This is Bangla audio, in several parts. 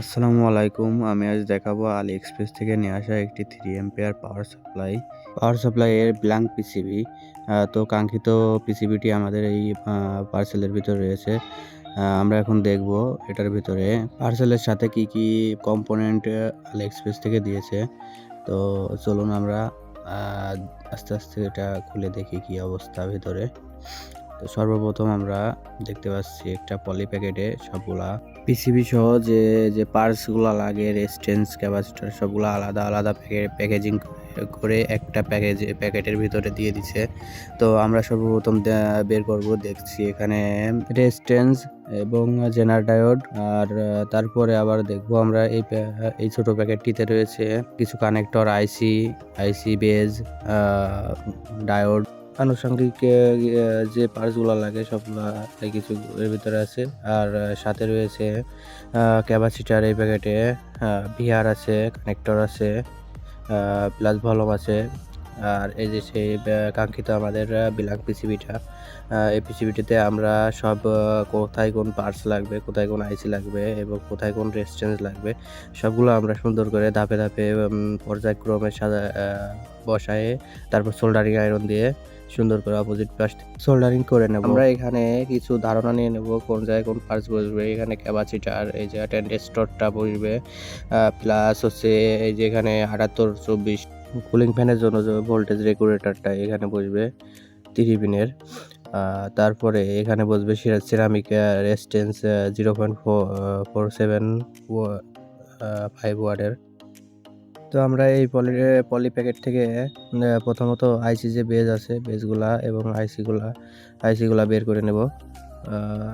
আসসালামু আলাইকুম, আমি আজ দেখাবো আলি এক্সপ্রেস থেকে নিয়ে আসা একটি three ampere power supply power supply এর ব্ল্যাঙ্ক পিসিবি তো কাঙ্ক্ষিত পিসিবিটি আমাদের এই পার্সেলের ভিতরে রয়েছে। আমরা এখন দেখব এটার ভিতরে। পার্সেলের সাথে কি কি কম্পোনেন্ট আলি এক্সপ্রেস থেকে দিয়েছে। তো চলুন আমরা আস্তে আস্তে এটা খুলে দেখি কি অবস্থা ভিতরে। তো সর্বপ্রথম আমরা দেখতে পাচ্ছি একটা পলি প্যাকেটে সবগুলা পিসিবি সহ যে যে পার্টসগুলো লাগে রেজিস্ট্যান্স ক্যাপাসিটার সবগুলো আলাদা আলাদা প্যাকেজিং করে একটা প্যাকেজ প্যাকেটের ভিতরে দিয়ে দিছে। তো আমরা সর্বপ্রথম বের করব, দেখছি এখানে রেজিস্ট্যান্স এবং জেনার ডায়োড আর তারপরে আবার দেখব আমরা এই এই ছোট প্যাকেটটিতে রয়েছে কিছু connector IC IC base diode আনুষঙ্গিক যে পার্টসগুলো লাগে সবগুলো কিছু এর ভিতরে আছে। আর সাথে রয়েছে ক্যাপাসিটার এই প্যাকেটে ভিআর আছে কানেক্টর আছে প্লাস ভলম আছে। আর এই যে সেই কাঙ্ক্ষিত আমাদের বিলাক পিসিবিটা এই পিসিবিটিতে আমরা সব কোথায় কোন পার্টস লাগবে, কোথায় কোন আইসি লাগবে এবং কোথায় কোন রেজিস্ট্যান্স লাগবে, সবগুলো আমরা সুন্দর করে ধাপে ধাপে পর্যায়ক্রমে সাজা বসায়ে, তারপর সোল্ডারিং আয়রন দিয়ে সুন্দর করে অপোজিট পাশ সোল্ডারিং করে নেব। আমরা এখানে কিছু ধারণা নিয়ে নেব কোন জায়গায় কোন পার্টস বসবে এখানে ক্যাপাসিটার এই যে টেন্ডেস্টরটা বসবে প্লাস হচ্ছে এই যে এখানে আটাত্তর চব্বিশ কুলিং ফ্যানের জন্য যে ভোল্টেজ রেগুলেটরটা এখানে বসবে তিরি পিনের তারপরে এখানে বসবে ceramic resistance zero point four seven five ওয়ার্ডের তো আমরা এই পলি পলি প্যাকেট থেকে প্রথমত আইসি যে বেজ আছে বেজগুলা এবং আইসিগুলা আইসিগুলা বের করে নেব।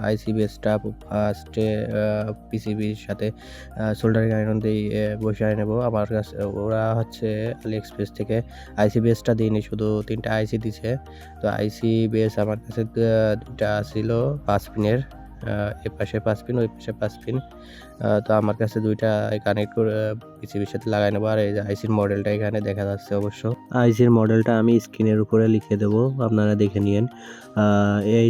আইসি বেসটা ফার্স্টে পিসিবির সাথে সোল্ডারিং আয়রন দিয়ে বসিয়ে নেব। আমার কাছে, ওরা হচ্ছে আলি এক্সপ্রেস থেকে আইসি বেসটা দিইনি শুধু তিনটা আইসি দিছে। তো আইসি বেস আমার কাছে দুটা ছিল পাঁচ পিনের। এ পাশে পাঁচ পিন, ওই পাশে পাঁচ পিন। তো আমার কাছে দুইটা কানেক্ট করে পিসিবির সাথে লাগাই নেব। আর এই যে আইসির মডেলটা এখানে দেখা যাচ্ছে অবশ্য। আইসির মডেলটা আমি স্ক্রিনের উপরে লিখে দেবো, আপনারা দেখে নিন এই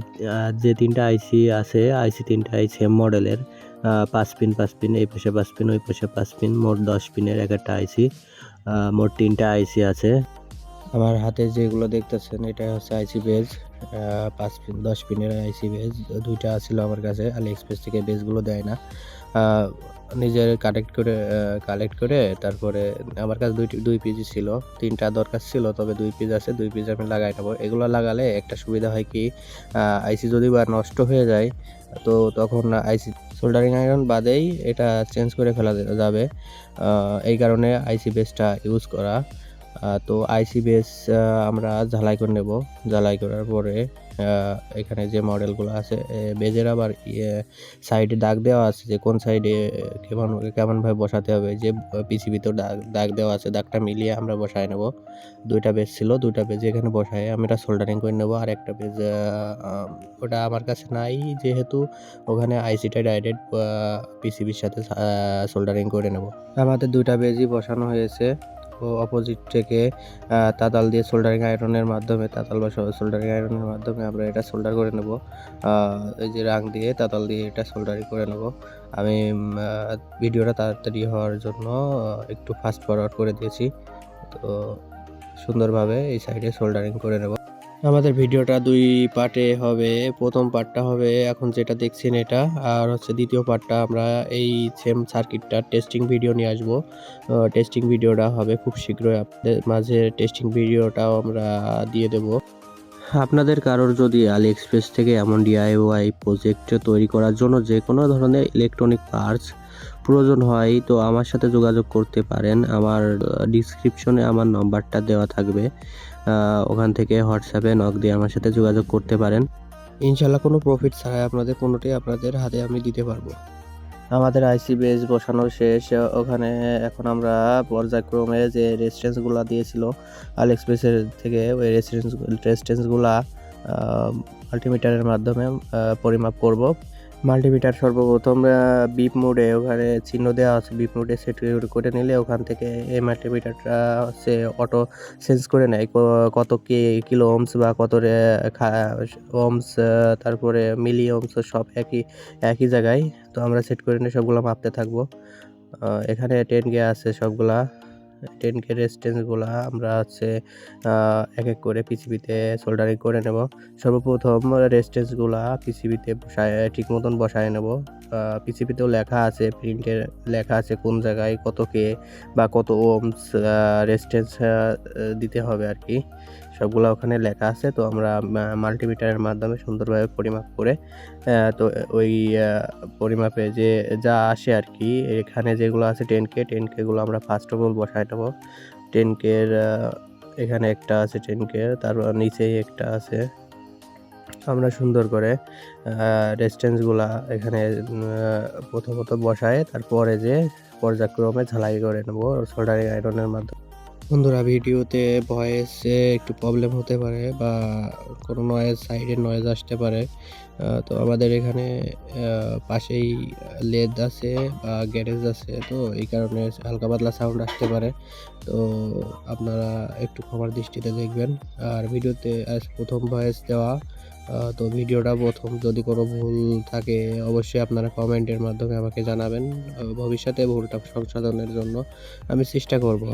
যে তিনটা আইসি আছে আইসি তিনটা আইসি মডেলের পাঁচ পিন পাঁচ পিন, এই পাশে পাঁচ পিন, ওই পাশে পাঁচ পিন, মোট দশ পিনের এক একটা আইসি মোট তিনটা আইসি আছে। আমার হাতে যেগুলো দেখতেছেন, এটা হচ্ছে আইসি বেজ পাঁচ পিন, দশ পিনের আইসি বেজ দুইটা ছিল আমার কাছে আলি এক্সপ্রেস থেকে বেজগুলো দেয় না। নিজের কালেক্ট করে কালেক্ট করে, তারপরে আমার কাছে দুই দুই পিজি ছিল। তিনটা দরকার ছিল, তবে দুই পিস আছে, দুই পিস আমি লাগাই নেব। এগুলো লাগালে একটা সুবিধা হয় কি আইসি যদি বা নষ্ট হয়ে যায়, তো তখন আইসি সোল্ডারিং আয়রন বাদেই এটা চেঞ্জ করে ফেলা যাবে। এই কারণে আইসি বেসটা ইউজ করা। তো আইসি বেস আমরা ঝালাই করে নেব। ঝালাই করার পরে এখানে যে মডেলগুলো আছে বেজের আবার সাইডে দাগ দেওয়া আছে যে কোন সাইডে কেমন, কেমনভাবে বসাতে হবে। যে পিসিবি তো দাগ দাগ দেওয়া আছে, দাগটা মিলিয়ে আমরা বসায় নেব। দুইটা বেজ ছিল, দুইটা বেজ এখানে বসায় আমরা সোল্ডারিং করে নেব। আর একটা বেজ ওটা আমার কাছে নাই, যেহেতু ওখানে আইসিটা ডাইরেক্ট পিসিবির সাথে সোল্ডারিং করে নেব। আমাদের দুইটা বেজই বসানো হয়েছে। অপোজিট থেকে তাতাল দিয়ে সোল্ডারিং আয়রনের মাধ্যমে, তাতাল বা সোল্ডারিং আয়রনের মাধ্যমে আমরা এটা সোল্ডার করে নেব। এই যে রাং দিয়ে তাতাল দিয়ে এটা সোল্ডারিং করে নেব। আমি ভিডিওটা তাড়াতাড়ি হওয়ার জন্য একটু ফাস্ট ফরওয়ার্ড করে দিয়েছি। তো সুন্দরভাবে এই সাইডে সোল্ডারিং করে নেব। আমাদের ভিডিওটা দুই পার্টে হবে। প্রথম পার্টটা হবে, এখন যেটা দেখছেন এটা, আর হচ্ছে দ্বিতীয় পার্টটা আমরা এই সেম সার্কিটটা টেস্টিং ভিডিও নিয়ে আসব। টেস্টিং ভিডিওটা হবে খুব শীঘ্রই, আপনাদের মাঝে টেস্টিং ভিডিওটাও আমরা দিয়ে দেব। আপনাদের কারোর যদি আলি এক্সপ্রেস থেকে এমন ডিআইওয়াই প্রজেক্ট তৈরি করার জন্য যে কোনো ধরনের ইলেকট্রনিক পার্টস প্রয়োজন হয়, তো আমার সাথে যোগাযোগ করতে পারেন। আমার ডিসক্রিপশনে আমার নম্বরটা দেওয়া থাকবে। ওখান থেকে হোয়াটসঅ্যাপে নক দিয়ে আমার সাথে যোগাযোগ করতে পারেন। ইনশাল্লাহ কোনো প্রফিট ছাড়াই আপনাদের কোনোটাই আপনাদের হাতে আমি দিতে পারব। আমাদের আইসি বেস বসানো শেষ। ওখানে এখন আমরা পর্যায়ক্রমে যে রেজিস্ট্যান্সগুলো দিয়েছিল আল এক্সপ্রেসের থেকে ওই রেজিস্ট্যান্স রেজিস্ট্যান্সগুলা মাল্টিমিটারের মাধ্যমে পরিমাপ করব। মাল্টিমিটার সর্বপ্রথম বিপ মোডে ওখানে চিহ্ন দেওয়া আছে বিপ মোডে সেট করে নিলে ওখান থেকে এই মাল্টিমিটারটা হচ্ছে অটো সেন্স করে নেয়। কত কে, কিলো ওমস বা কত ওমস তারপরে মিলি ওমস সব একই একই জায়গায়। তো আমরা সেট করে নিয়ে সবগুলো মাপতে থাকব। এখানে টেন গে আছে সবগুলা। টেন কে রেজিস্ট্যান্সগুলা আমরা হচ্ছে এক এক করে পিসিবিতে সোল্ডারিং করে নেব। সর্বপ্রথম রেজিস্ট্যান্সগুলা পিসিবিতে বসায়, ঠিক মতন বসায় নেব। পিসিবিতেও লেখা আছে প্রিন্টের লেখা আছে কোন জায়গায় কত কে বা কত ওমস রেসিস্টেন্স দিতে হবে আর কি। সবগুলো ওখানে লেখা আছে। তো আমরা মাল্টিমিটারের মাধ্যমে সুন্দরভাবে পরিমাপ করে তো ওই পরিমাপে যে যা আসে আর কি এখানে যেগুলো আছে টেন কে টেন কেগুলো আমরা ফার্স্ট অফ অল বসায় নেব। টেন কের এখানে একটা আছে টেন কে তারপর নিচেই একটা আছে। আমরা সুন্দর করে রেস্টেন্সগুলা এখানে প্রথমত বসায়, তারপরে যে পর্যায়ক্রমে ঝালাই করে নেব সোল্ডারিং আয়রনের মাধ্যমে। বন্ধুরা, ভিডিওতে ভয়েসে একটু প্রবলেম হতে পারে বা কোনো নয়েজ সাইডে নয়েজ আসতে পারে। তো আমাদের এখানে পাশেই লেদ আছে বা গ্যারেজ আছে, তো এই কারণে হালকা পাতলা সাউন্ড আসতে পারে। তো আপনারা একটু ক্ষমার দৃষ্টিতে দেখবেন। আর ভিডিওতে আজ প্রথম ভয়েস দেওয়া তো ভিডিওটা প্রথম যদি কোনো ভুল থাকে, অবশ্যই আপনারা কমেন্টের মাধ্যমে আমাকে জানাবেন ভবিষ্যতে ভুলটা সংশোধনের জন্য আমি চেষ্টা করব।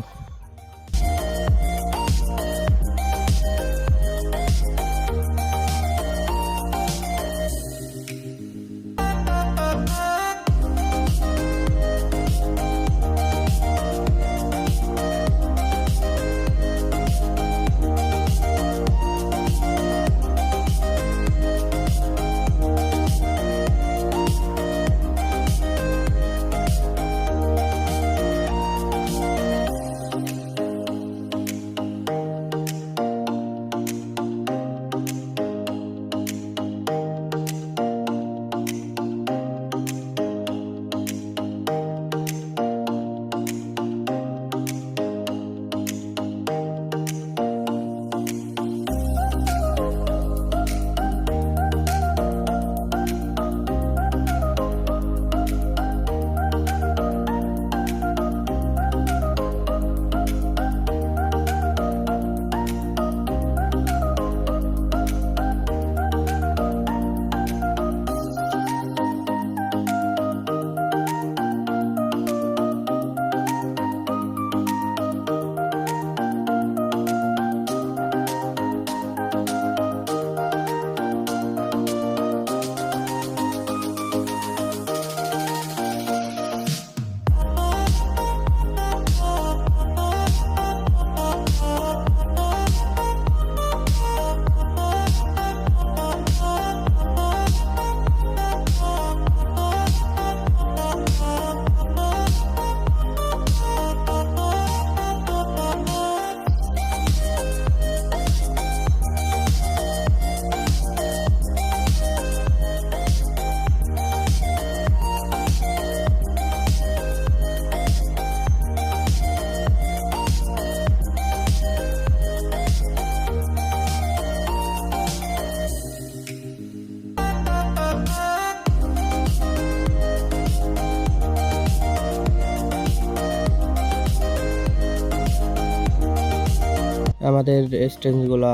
আমাদের স্টেঞ্জগুলো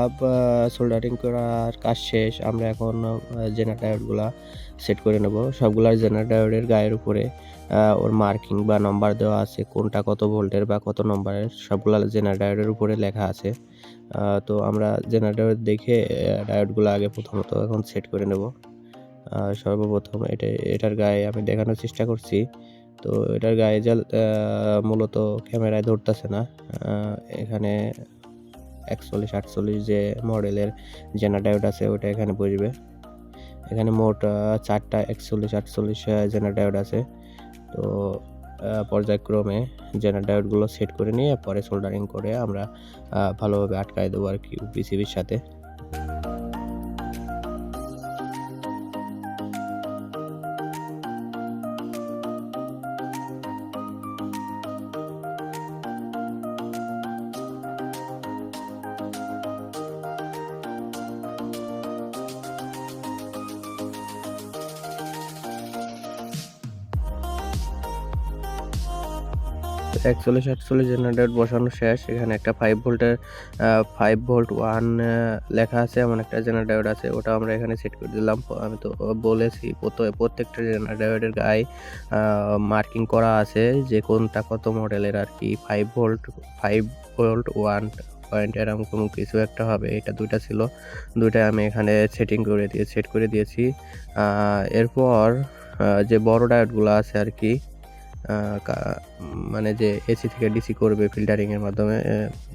সোল্ডারিং করার কাজ শেষ, আমরা এখন জেনারেটরগুলা সেট করে নেব। সবগুলার জেনারেটরের গায়ের উপরে ওর মার্কিং বা নম্বর দেওয়া আছে, কোনটা কত ভোল্টের বা কত নম্বরের সবগুলা জেনারেটরের উপরে লেখা আছে। তো আমরা জেনারেটর দেখে ডায়োডগুলো আগে প্রথমত এখন সেট করে নেব। সর্বপ্রথম এটা, এটার গায়ে আমি দেখানোর চেষ্টা করছি। তো এটার গায়ে যা মূলত ক্যামেরায় ধরতেছে না। এখানে একচল্লিশ আটচল্লিশ যে মডেলের জেনারেটর আছে ওটা এখানে বসবে। এখানে মোট চারটা একচল্লিশ আটচল্লিশ জেনারেটর আছে। তো পর্যায়ক্রমে জেনারেটরগুলো সেট করে নিয়ে পরে সোল্ডারিং করে আমরা ভালোভাবে আটকায় দেবো আর কি পিসিবির সাথে। একচল্লিশ আটচল্লিশ জেনারেটর বসানো শেষ, এখানে একটা ফাইভ ভোল্টের ফাইভ ভোল্ট ওয়ান লেখা আছে, এমন একটা জেনারেটর আছে ওটা আমরা এখানে সেট করে দিলাম। আমি তো বলেছি, প্রত- প্রত্যেকটা জেনারেটরের গায়ে মার্কিং করা আছে, যে কোনটা কত মডেলের আর কি five volt five volt one point এরকম কোনো কিছু একটা হবে, এটা দুইটা ছিল, দুইটা আমি এখানে সেটিং করে দিয়ে সেট করে দিয়েছি। এরপর যে বড় ডায়োডগুলো আছে আর কা- মানে যে এসি থেকে ডিসি করবে ফিল্টারিংয়ের মাধ্যমে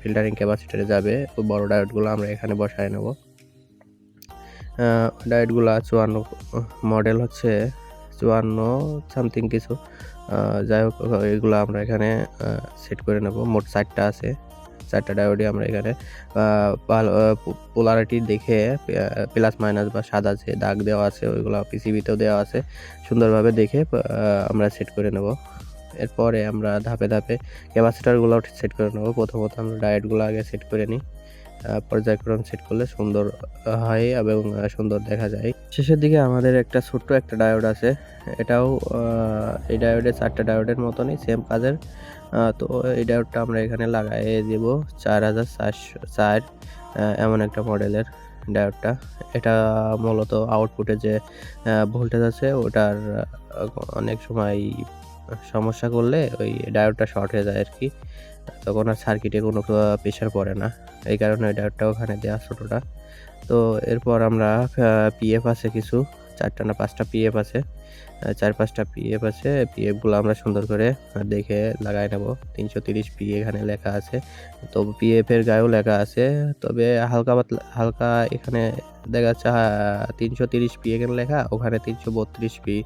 ফিল্টারিং ক্যাপাসিটারে যাবে ওই বড় ডায়োডগুলো আমরা এখানে বসায় নেব। ডায়োডগুলো চুয়ান্ন মডেল হচ্ছে চুয়ান্ন সামথিং কিছু। যাই হোক, এগুলো আমরা এখানে সেট করে নেব। মোট চারটা আছে, চারটা ডায়োডই আমরা এখানে পোলারিটি দেখে প্লাস মাইনাস বা সাদা যে দাগ দেওয়া আছে, ওইগুলো পিসিবিতেও দেওয়া আছে। সুন্দরভাবে দেখে আমরা সেট করে নেব। এরপরে আমরা ধাপে ধাপে ক্যাপাসিটারগুলো সেট করে নেব। প্রথমত আমরা ডায়েটগুলো আগে সেট করে নিই। পর্যায়ক্রম সেট করলে সুন্দর হয় এবং সুন্দর দেখা যায়। শেষের দিকে আমাদের একটা ছোট্ট একটা ডায়োড আছে। এটাও এই ডায়োডের চারটা ডায়োডের মতনই সেম কাজের। তো এই ডায়োডটা আমরা এখানে লাগাই দেব চার হাজার চারশো চার এমন একটা মডেলের ডায়োডটা। এটা মূলত আউটপুটে যে ভোল্টেজ আছে, ওটার অনেক সময় সমস্যা করলে ওই ডায়োডটা শর্ট হয়ে যায় আর কি তখন আর সার্কিটে কোনো প্রেশার পড়ে না। এই কারণে ওই ডায়োডটা ওখানে দেওয়া ছোটোটা। তো এরপর আমরা পিএফ আছে কিছু, চারটা না পাঁচটা পিএফ আছে। চার পাঁচটা পিএফ আছে। পিএফগুলো আমরা সুন্দর করে দেখে লাগাই নেব। তিনশো তিরিশ পি এখানে লেখা আছে। তো পিএফ এর গায়েও লেখা আছে। তবে হালকা পাতলা, হালকা এখানে দেখা যাচ্ছে তিনশো তিরিশ পি এখানে লেখা, ওখানে তিনশো বত্রিশ পি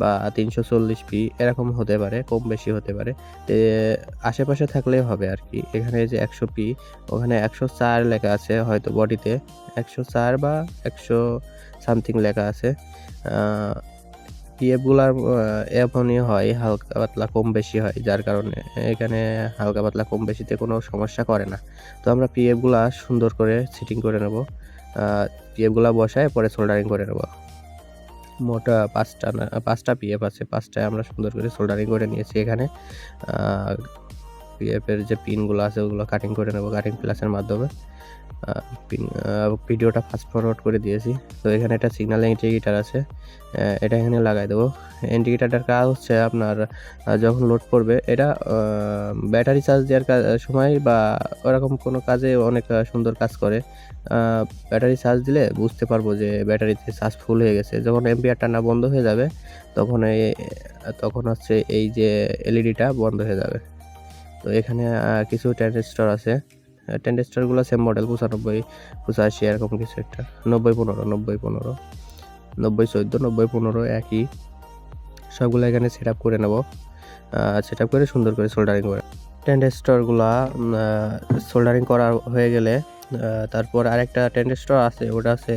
বা তিনশো চল্লিশ পি এরকম হতে পারে, কম বেশি হতে পারে। আশেপাশে থাকলেই হবে আর কি। এখানে যে একশো পি ওখানে একশো চার লেখা আছে হয়তো বডিতে একশো চার বা একশো সামথিং লেখা আছে। পিএফগুলার এমনই হয়, হালকা পাতলা কম বেশি হয়, যার কারণে এখানে হালকা পাতলা কম বেশিতে কোনো সমস্যা করে না। তো আমরা পিএফগুলা সুন্দর করে সেটিং করে নেব। পিএফগুলা বসায় পরে সোল্ডারিং করে নেব। মোট পাঁচটা না, পাঁচটা পিএফ আছে, পাঁচটায় আমরা সুন্দর করে সোল্ডারিং করে নিয়েছি এখানে। পিএফের যে পিনগুলো আছে, ওগুলো কাটিং করে নেব কাটিং প্লাসের মাধ্যমে। ভিডিওটা ফাস্ট ফরওয়ার্ড করে দিয়েছি। তো এখানে একটা সিগন্যাল ইন্ডিকেটার আছে। এটা এখানে লাগাই দেবো। ইন্ডিকেটারটার কাজ হচ্ছে আপনার যখন লোড করবে এটা ব্যাটারি চার্জ দেওয়ার সময় বা ওরকম কোনো কাজে অনেক সুন্দর কাজ করে। ব্যাটারি চার্জ দিলে বুঝতে পারব যে ব্যাটারিতে চার্জ ফুল হয়ে গেছে। যখন এমপিআর টানা বন্ধ হয়ে যাবে, তখন এই, তখন হচ্ছে এই যে এলইডিটা বন্ধ হয়ে যাবে। তো এখানে কিছু ট্যান্ডেস্টর আছে। ট্যান্ডেস্টরগুলো সেম মডেল পঁচানব্বই, পঁচাশি, এরকম কিছু একটা। নব্বই, পনেরো নব্বই পনেরো, নব্বই, চোদ্দ, নব্বই, পনেরো, একই। সবগুলো এখানে সেট আপ করে নেব। সেট আপ করে সুন্দর করে সোল্ডারিং করে। ট্যান্ডেস্টরগুলা সোল্ডারিং করা হয়ে গেলে তারপর আরেকটা ট্যান্ডেস্টর আছে, ওটা আছে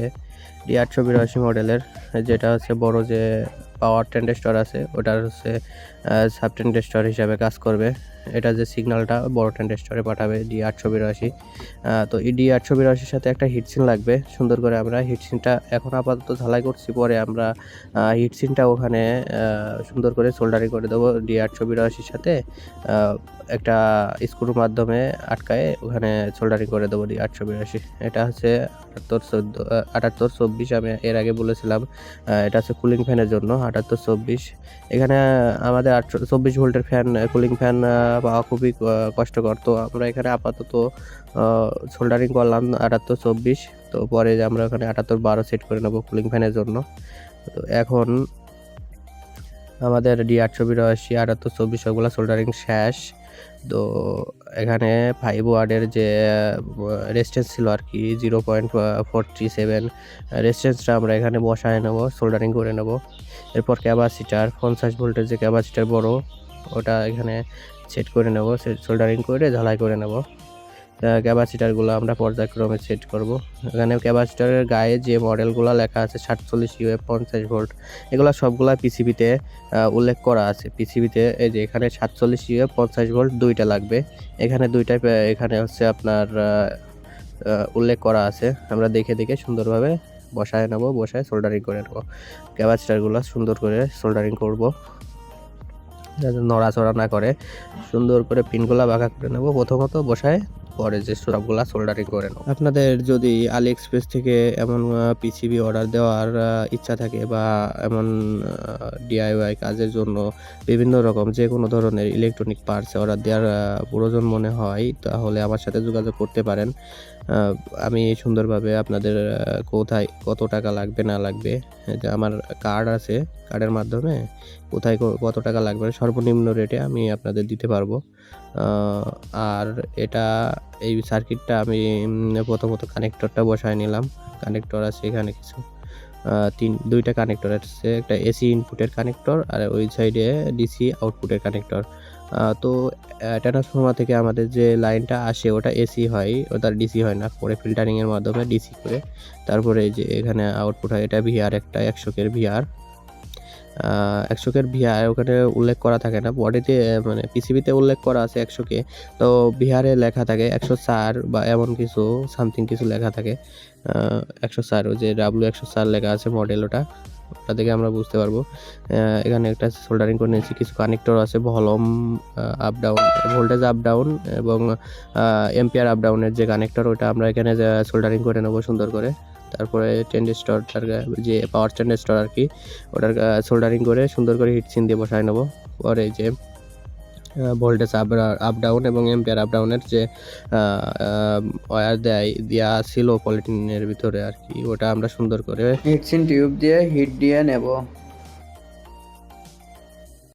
ডি আটশো বিরাশি মডেলের যেটা হচ্ছে বড় যে পাওয়ার ট্যান্ডেস্টর আছে, ওটার হচ্ছে সাব ট্যান্ডেস্টর হিসাবে কাজ করবে। এটা যে সিগন্যালটা বড় ট্যান্ডেস্টরে পাঠাবে ডি আটশো বিরাশি। তো এই ডি আটশো বিরাশির সাথে একটা হিটসিন লাগবে। সুন্দর করে আমরা হিটসিনটা এখন আপাতত ঝালাই করছি, পরে আমরা হিটসিনটা ওখানে সুন্দর করে সোল্ডারিং করে দেবো ডি আটশো বিরাশির সাথে। একটা স্ক্রুর মাধ্যমে আটকায় ওখানে সোল্ডারিং করে দেবো ডি আটশো বিরাশি। এটা হচ্ছে আটাত্তর চোদ্দ আটাত্তর চব্বিশ আমি এর আগে বলেছিলাম। এটা হচ্ছে কুলিং ফ্যানের জন্য, আটাত্তর চব্বিশ। এখানে আমাদের আটশো চব্বিশ ভোল্টের ফ্যান কুলিং ফ্যান পাওয়া খুবই কষ্টকর। তো আমরা এখানে আপাতত সোল্ডারিং করলাম আটাত্তর চব্বিশ। তো পরে আমরা এখানে আটাত্তর বারো সেট করে নেব কুলিং ফ্যানের জন্য। তো এখন আমাদের ডি আটশো বিরাশি আটাত্তর চব্বিশ, সবগুলো সোল্ডারিং শেষ। তো এখানে ফাইভ ওয়ার্ডের যে রেস্টেন্স ছিল আর কি zero point four three seven রেস্টেন্সটা আমরা এখানে বসায় নেব সোল্ডারিং করে নেব। এরপর ক্যাপাসিটার পঞ্চাশ ভোল্টের যে ক্যাপাসিটার বড়, ওটা এখানে সেট করে নেব সোল্ডারিং করে ঝালাই করে নেব। ক্যাপাসিটারগুলো আমরা পর্যায়ক্রমে সেট করব। এখানে ক্যাপাসিটারের গায়ে যে মডেলগুলো লেখা আছে, সাতচল্লিশ ইউএ পঞ্চাশ ভোল্ট এগুলো সবগুলা পিসিবিতে উল্লেখ করা আছে। পিসিবিতে এই যে এখানে সাতচল্লিশ ইউএ পঞ্চাশ ভোল্ট দুইটা লাগবে। এখানে দুইটাই পে- এখানে হচ্ছে আপনার উল্লেখ করা আছে। আমরা দেখে দেখে সুন্দরভাবে বসায় নেব, বসায় সোল্ডারিং করে নেব। ক্যাপাসিটারগুলো সুন্দর করে সোল্ডারিং করব। যাতে নড়াচড়া না করে। সুন্দর করে পিনগুলা বাঁকা করে নেব। প্রথমত বসায় পরে যে সবগুলা সোল্ডারিং করে নেব আপনাদের যদি আলি এক্সপ্রেস থেকে এমন পিসিবি অর্ডার দেওয়ার ইচ্ছা থাকে বা এমন ডিআইওয়াই কাজের জন্য বিভিন্ন রকম যে কোনো ধরনের ইলেকট্রনিক পার্টস অর্ডার দেওয়ার প্রয়োজন মনে হয়, তাহলে আমার সাথে যোগাযোগ করতে পারেন। আমি সুন্দরভাবে আপনাদের কোথায় কত টাকা লাগবে না লাগবে আমার কার্ড আছে কার্ডের মাধ্যমে। কোথায় কত টাকা লাগবে, সর্বনিম্ন রেটে আমি আপনাদের দিতে পারব। আর এটা, এই সার্কিটটা আমি প্রথমত কানেক্টরটা বসায় নিলাম। কানেক্টর আছে এখানে কিছু। তিন, দুইটা কানেক্টর আছে, একটা এসি ইনপুটের কানেক্টর আর ওই সাইডে ডিসি আউটপুটের কানেক্টর তো ট্রান্সফর্মার থেকে আমাদের যে লাইনটা আসে, ওটা এসি হয়, ওটা ডিসি হয় না পরে ফিল্টারিংয়ের মাধ্যমে ডিসি করে। তারপরে যে এখানে আউটপুট হয়, এটা ভিআর একটা একশো কের ভিআর একশো কের ভিআর ওখানে উল্লেখ করা থাকে না। বডিতে মানে পিসিবিতে উল্লেখ করা আছে একশোকে। তো বিহারে লেখা থাকে একশো চার বা এমন কিছু, সামথিং কিছু লেখা থাকে। একশো চার যে ডাব্লু একশো চার লেখা আছে মডেল ওটা। ওটা থেকে আমরা বুঝতে পারব। এখানে একটা সোল্ডারিং করে নিয়েছি, কিছু কানেক্টর আছে volume up down voltage up down এবং এম্পিয়ার আপ ডাউনের যে কানেক্টর ওটা আমরা এখানে সোল্ডারিং করে নেব সুন্দর করে। তারপরে টেন্ডেস্টরটার যে পাওয়ার টেন্ডেস্টর আর কি, ওটার সোল্ডারিং করে সুন্দর করে হিট সিন দিয়ে বসায় নেব। পরে যে ভোল্টেজ আপ আপ ডাউন এবং এম্পিয়ার আপ ডাউনের যে ওয়ার দেয় দেওয়া ছিল পলিটিনের ভিতরে আর কি, ওটা আমরা সুন্দর করে হিটসিন টিউব দিয়ে হিট দিয়ে নেব।